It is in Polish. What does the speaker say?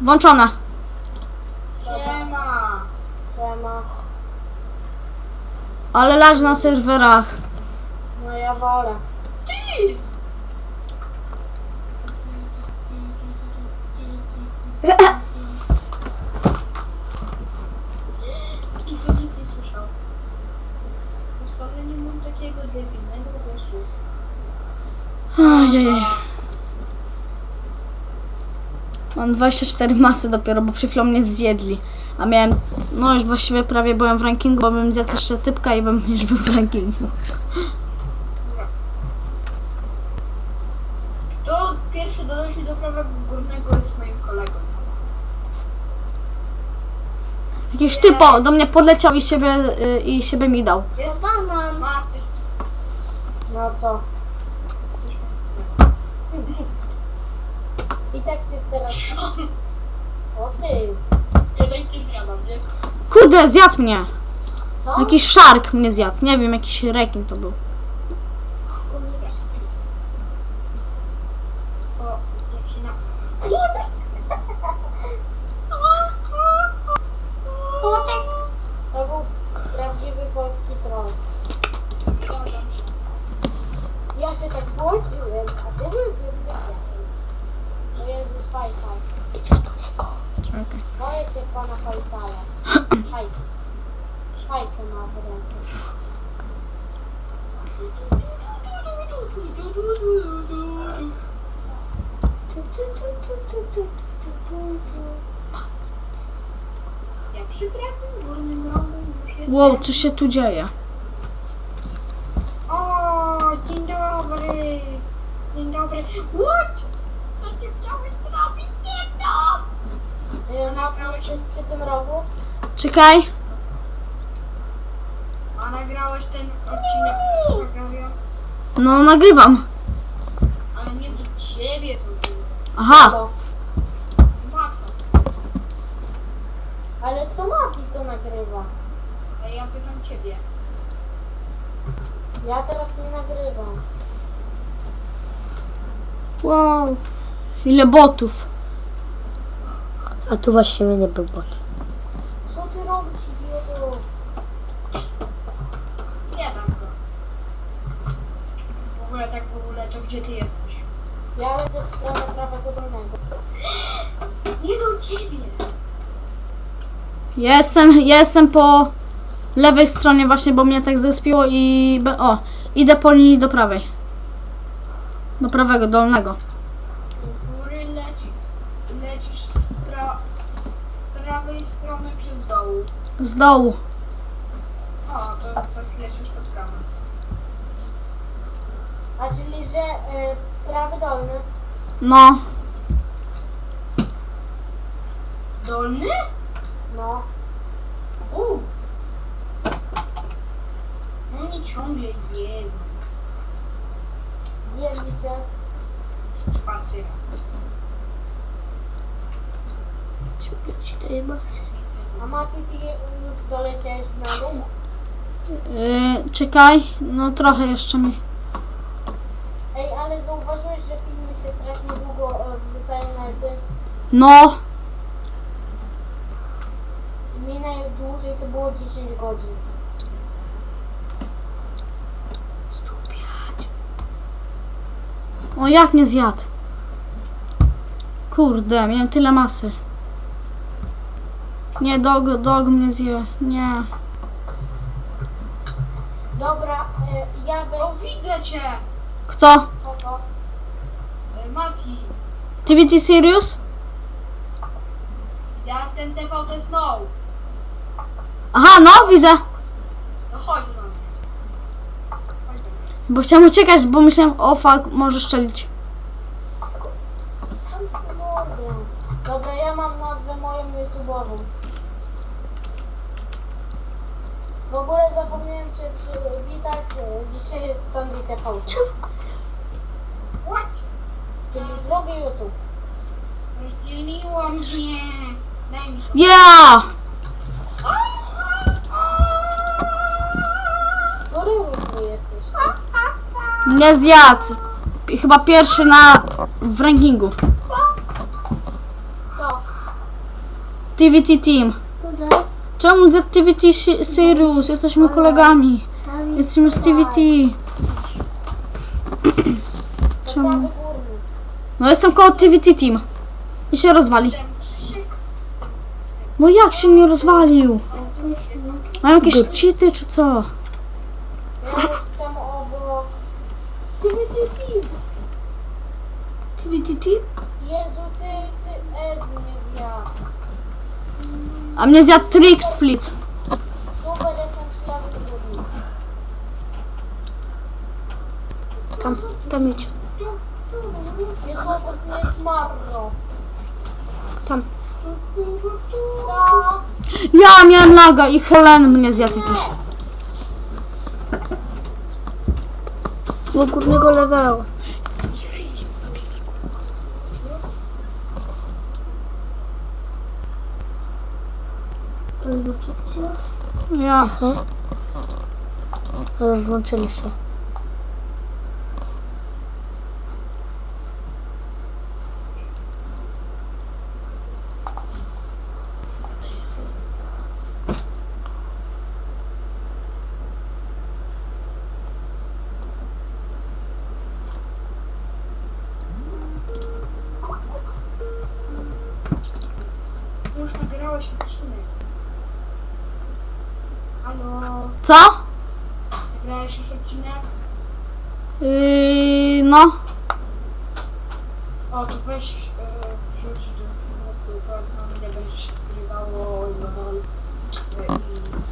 Włączone. Siema. Siema. Ale leży na serwerach. No ja wolę. Ty! Mam 24 masy dopiero, bo przed chwilą mnie zjedli. A miałem, no już właściwie prawie byłem w rankingu, bo bym zjadł jeszcze typka i bym już był w rankingu. Kto pierwszy dodał do prawego górnego jest moim kolegą. Jakiś typo do mnie podleciał i siebie, y, i siebie mi dał. Jest banan. No co? Teraz... O ty. Nie? Kurde, zjadł mnie. Co? Jakiś szark mnie zjadł. Nie wiem, jakiś rekin to był. O, dziewczyna. To był prawdziwy polski troll. Zgadzam się. Ja się tak włączyłem, a ty byłeś To jest faj, Wow, co się tu dzieje? O, dzień dobry. Dzień dobry. What? Co ty chciałeś zrobić? Na przy tym rogu Czekaj. A nagrałeś ten odcinek? No, nagrywam. Ale nie do ciebie to było. Aha. to. Mata. Ale to Mati to nagrywa. A ja pytam ciebie. Ja teraz nie nagrywam. Wow. Ile botów. A tu właściwie nie był bot. Co ty robisz, idioto? Nie dam go. W ogóle tak w ogóle to gdzie ty jesteś? Ja lecę w stronę prawego dolnego. Nie do ciebie. Jestem, jestem po lewej stronie właśnie, bo mnie tak zespiło i... be- O, idę po linii do prawej. Do prawego, dolnego. Z góry leci, lecisz pra, prawej strony czy z dołu? Z dołu. O, to, lecisz pod prawo. A czyli, że y, prawy dolny? No. Dolny? No. U. Oni ciągle jedzą. Zjedli cię. Czwarty raz. A Mati, ty już doleciałeś na dół? Yy, czekaj. No trochę jeszcze mi... Ej, ale zauważyłeś, że filmy się strasznie długo e, wrzucają na ty. No. Mi najdłużej to było 10 godzin. O, jak mnie zjadł? Kurde, miałem tyle masy. Nie, dog, dog mnie zje. Nie. Dobra, e, ja O, bym... widzę cię! Kto? Kogo? E, Mati, TVT Serious? ja ten TVT Snow. Aha, no, widzę. No chodź do mnie. Chodź. Bo chciałem uciekać, bo myślałem, o fuck, może szczelić. Sam. Dobra, ja mam nazwę moją YouTube'ową. W ogóle zapomniałem się przywitać. e, Dzisiaj jest Sandy TV. Czyli drugi YouTube. Rozdzieliło mnie. Daj mi to. Yeah! Który YouTube jesteś? Nie zjadł. Chyba pierwszy na w rankingu. To. ZTVT Team. Czemu ZTVT Si- Sirius? Jesteśmy kolegami. Jesteśmy z TVT. Czemu? No jestem koło TVT Team. I się rozwali. No jak się nie rozwalił? Mają jakieś cheaty czy co? A mnie zjadł Trick Split. Tam, tam idź. Tam. Ja miałem laga i Helen mnie zjadł jakiś. Do górnego levelu. Ja. Rozłączyli się. Już nagrałeś odcinek. Co? nagrałeś już odcinek? Yy, no. O, to weź e, wrzuć do do- ile będzie się nagrywało, no, e, i